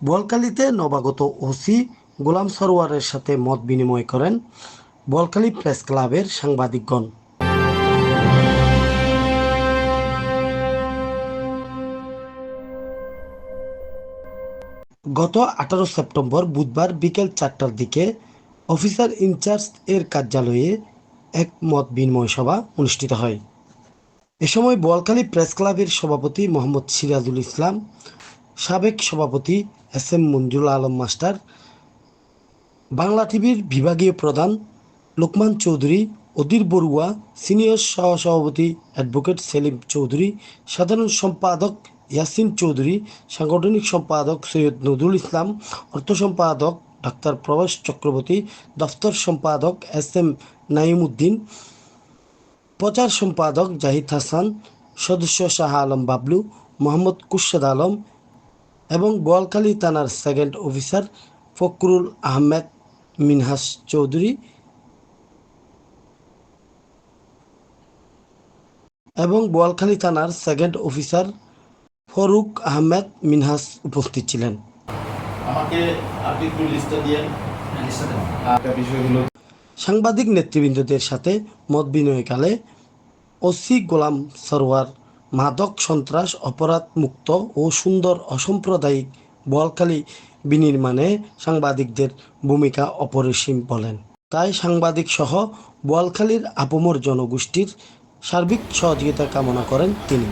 বলকালিতে নবাগত ওসি গোলাম সরোয়ারের সাথে মত বিনিময় করেন বলকালি প্রেস ক্লাবের সাংবাদিকগণ। গত আঠারো সেপ্টেম্বর বুধবার বিকেল চারটার দিকে অফিসার ইনচার্জ এর কার্যালয়ে এক মত বিনিময় সভা অনুষ্ঠিত হয়। এ সময় বোয়ালখালী প্রেস ক্লাবের সভাপতি মোহাম্মদ সিরাজুল ইসলাম সাবেক সভাপতি S M Manjul Alam master, Bangla টিভির বিভাগীয় প্রধান লোকমান চৌধুরী, অধীর বড়ুয়া সিনিয়র সহসভাপতি অ্যাডভোকেট সেলিম চৌধুরী, সাধারণ সম্পাদক ইয়াসিন চৌধুরী, সাংগঠনিক সম্পাদক সৈয়দ নজরুল ইসলাম, অর্থ সম্পাদক ডাক্তার প্রভাস চক্রবর্তী, দফতর সম্পাদক এস এম নাইমুদ্দিন প্রচার সম্পাদক জাহিদ হাসান, সদস্য শাহ আলম বাবলু, মোহাম্মদ কুর্শেদ আলম এবং বোয়ালখালী থানার সেকেন্ড অফিসার ফকরুল আহমেদ মিনহাস চৌধুরী এবং বোয়ালখালী থানার সেকেন্ড অফিসার ফরুক আহমেদ মিনহাস উপস্থিত ছিলেন। আমাকে আপনি একটু লিস্টটা দিয়েন বিষয়গুলো। সাংবাদিক নেতৃবৃন্দদের সাথে মত বিনিময়কালে ওসি গোলাম সরওয়ার মাদক সন্ত্রাস অপরাধ মুক্ত ও সুন্দর অসাম্প্রদায়িক বোয়ালখালী বিনির্মাণে সাংবাদিকদের ভূমিকা অপরিসীম বলেন। তাই সাংবাদিক সহ বোয়ালখালীর আপমর জনগোষ্ঠীর সার্বিক সহযোগিতা কামনা করেন তিনি।